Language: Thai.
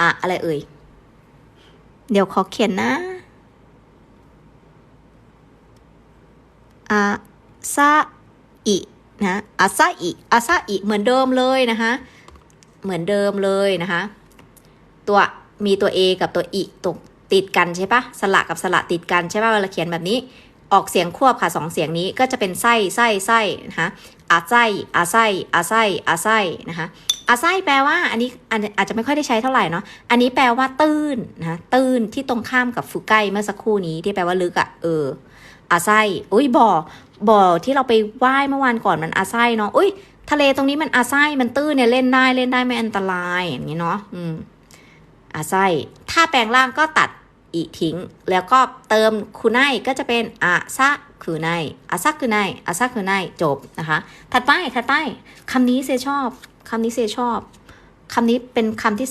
อะอะไรเอ่ย เดี๋ยวขอเขียนนะอาซาอินะอาซาอิอาซาอิเหมือนเดิมเลยนะคะ เหมือนเดิมเลยนะคะ ตัวมีตัว A กับตัวอิตกติดกันใช่ปะสระกับสระติดกันใช่ปะเวลาเขียนแบบนี้ ออกเสียงควบค่ะสองเสียงนี้ก็จะเป็นไส้ไส้ไส้นะคะอาไส้อาไส้อาไส้อาไส้นะคะ อาไส้แปลว่าอันนี้อาจจะไม่ค่อยได้ใช้เท่าไหร่เนาะ อันนี้แปลว่าตื้นนะตื้นที่ตรงข้ามกับฟุไกเมื่อสักครู่นี้ที่แปลว่าลึกอะ่ะเอออาไส้อุ้ยบ่อบ่อที่เราไปไหว้เมื่อวานก่อนมันอาไส้เนาะอุ้ยทะเลตรงนี้มันอาไส้มันตื้นเนี่ยเล่นได้เล่นได้ไม่อันตรายอย่างนี้เนาะอืมอาไส้ถ้าแปลงร่างก็ตัด อีทิ้ง แล้วก็เติมคูไนก็จะเป็นอาซะคุไนอาซะคุไนอาซะคุไนจบนะคะ ถัดไปถัดไปคำนี้เซชอบคำนี้เซชอบคำนี้เป็นคำที่